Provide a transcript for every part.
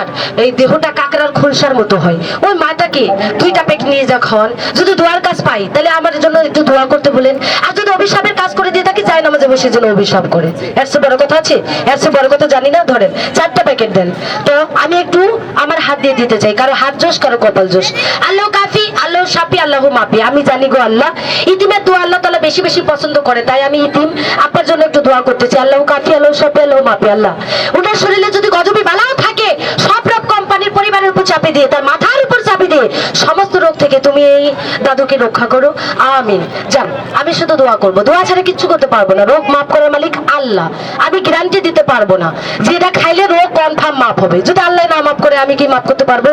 মার এই দেহটা কাকড়ার খোলসার মতো হয়। ওই মাটাকে দুইটা পেক নিয়ে যা খাওয়ান। যদি দোয়ার কাজ পাই, তাহলে আমার জন্য একটু দোয়া করতে বলেন। আর যদি অভিশাপের কাজ করে দিয়ে থাকি চাই নামাজে বসে যেন অভিশাপ করে। এর চেয়ে বড় কথা আছে? এর চেয়ে বড় কথা জানি না? ধরেন, চারটা প্যাকেট দেন। তো আমি একটু আমার হাত দিয়ে দিতে চাই। কারও হাত জোশ, কারও কপাল জোশ। আল্লাহ কাফি, আল্লাহ সাপি আল্লাহ মাপি আমি জানি গো আল্লাহ ইতিমের দোয়া আল্লাহ তালা বেশি বেশি পছন্দ করে, তাই আমি ইতিম আপনার জন্য একটু দোয়া করতে চাই আল্লাহ কাফি, আল্লাহ সাপি আল্লাহ মাপি আল্লাহ। ওনার শরীরে যদি গজবি বালাও থাকে, সব রকম কোম্পানির পরিবারের উপর চাপে দিয়ে, তার মাথার উপর চাপে দিয়ে, সমস্ত রোগ থেকে তুমি এই দাদুকে রক্ষা করো। আমিন। যান, আমি শুধু দোয়া করব। দোয়া ছাড়া কিচ্ছু করতে পারব না। রোগ মাফ করার মালিক আল্লাহ। আমি গ্যারান্টি দিতে পারব না। যে এটা খাইলে রোগ কনফার্ম মাফ হবে। যদি আল্লাহ না মাফ করে, আমি কি মাফ করতে পারব?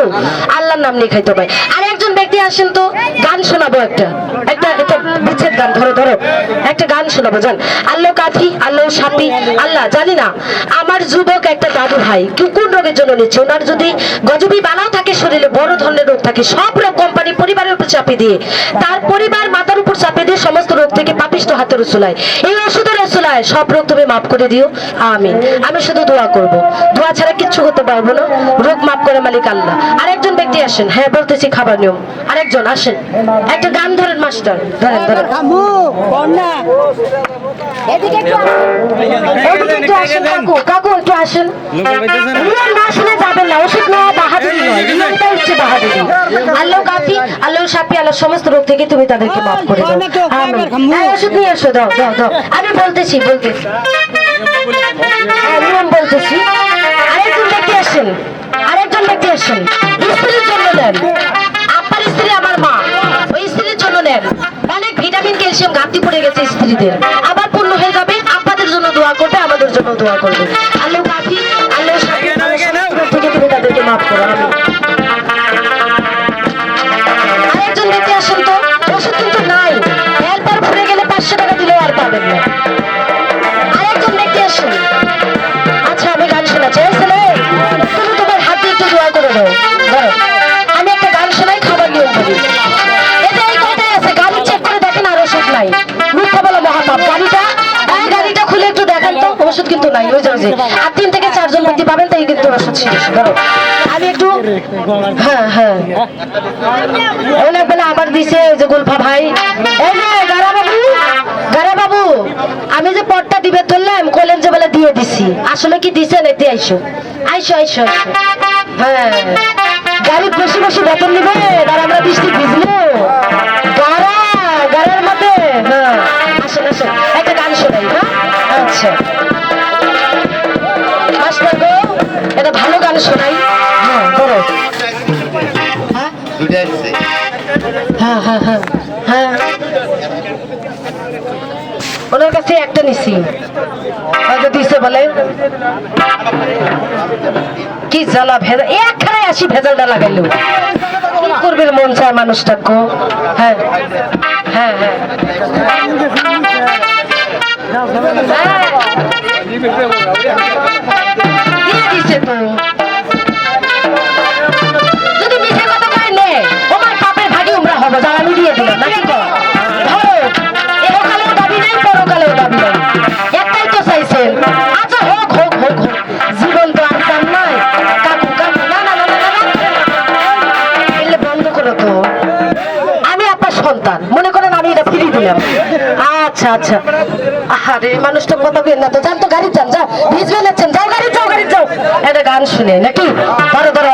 আল্লাহর নাম নিয়ে খাইতে হবে আর একজন ব্যক্তি আসেন তো, গান শোনাবো একটা। একটা একটা গান, ধরো ধরো। একটা গান শোনাবো, জান। আল্লাহ কাফি আল্লাহ সাপি আল্লাহ জানি না। আমার যুবক একটা দাদু ভাই কোন রোগের জন্য নিচ্ছে। ওনার যদি গজবি বানাও থাকে শরীরে, বড় ধরনের রোগ থাকে, সব রোগ কোম্পানি পরিবারের উপর চাপিয়ে দিয়ে, তার পরিবার মাথার উপর চাপিয়ে দিয়ে সমস্ত রোগ থেকে পাপিষ্ট হাতের উসুলায়। এই ওষুধের উসুলায়, সব রোগ তুমি মাফ করে দিও। আমি আমি শুধু দোয়া করব। দোয়া ছাড়া কিচ্ছু করতে পারব না। রোগ মাফ করে মালিক আল্লাহ। আরেকজন ব্যক্তি আসেন হ্যাঁ বলতেছি খাবার নিয়ম আরেকজন আসেন একটা গান ধরেন মাস্টার ধরেন ধরেন এদিকে একটু আসেন। এদিকে একটু আসেন কাকু কাকু একটু আসেন না শুনে যাবেন না ওষুধ নেওয়া বাহাদুরি নয় রিয়ালটা হচ্ছে বাহাদুরি আল্লাহ কাফি আল্লাহ সাপি আল্লাহ সমস্ত রোগ থেকে তুমি তাদেরকে মাফ করে দাও হ্যাঁ, ওষুধ নিয়ে এসো দাও দাও দাও আমি বলতেছি বলতেছি হ্যাঁ, নিয়ম বলতেছি আরেকজন ব্যক্তি আসেন আরেকজন ব্যক্তি আসেন নেন। আপনার স্ত্রী আমার মা। ওই স্ত্রীর জন্য নেন। অনেক ভিটামিন, ক্যালসিয়াম ঘাটতি পড়ে গেছে স্ত্রীদের। আবার পূর্ণ হয়ে যাবে। আপনাদের জন্য দোয়া করবে, আমাদের জন্য দোয়া করবে। আল্লাহ নাই, ওই যে ওই যে। আর তিন থেকে চারজন ব্যক্তি পাবেন, তাই কিন্তু ওষুধ শেষ ধরো। আমি একটু হ্যাঁ হ্যাঁ। অনেক বেলা আবার দিছে যে গুলফা ভাই। এই গারা বাবু গারা বাবু আমি যে পটটা দিবে ধরলাম কলেন যে বেলা দিয়ে দিছি। আসলে কি দিছেন এতে আইসো? আইসো আইসো হ্যাঁ। গাড়ি বসে বসে বেতন নিবে আর আমরা বৃষ্টি ভিজলো গারা গারার মধ্যে। হ্যাঁ। আসেন আসেন। একটা গান শোনাই হ্যাঁ? আচ্ছা। গান শোনাই? হ্যাঁ বলো হ্যাঁ? হ্যাঁ হ্যাঁ হ্যাঁ হ্যাঁ। ওনার কাছে একটা নিছি। হয়তো দিছে বলে কি জ্বালা ভেজা একখানে আসি ভেজালটা লাগাইলো। কি করবে মন চায় মানুষটা গো হ্যাঁ হ্যাঁ। হ্যাঁ। এটা আচ্ছা আচ্ছা। আরে মানুষটা কথা বের না তো যান, তো গাড়ি যান যা ভিজবে যাচ্ছেন যাও গাড়ি যাও গাড়ি যাও। একটা গান শুনে নাকি? ধরো ধরো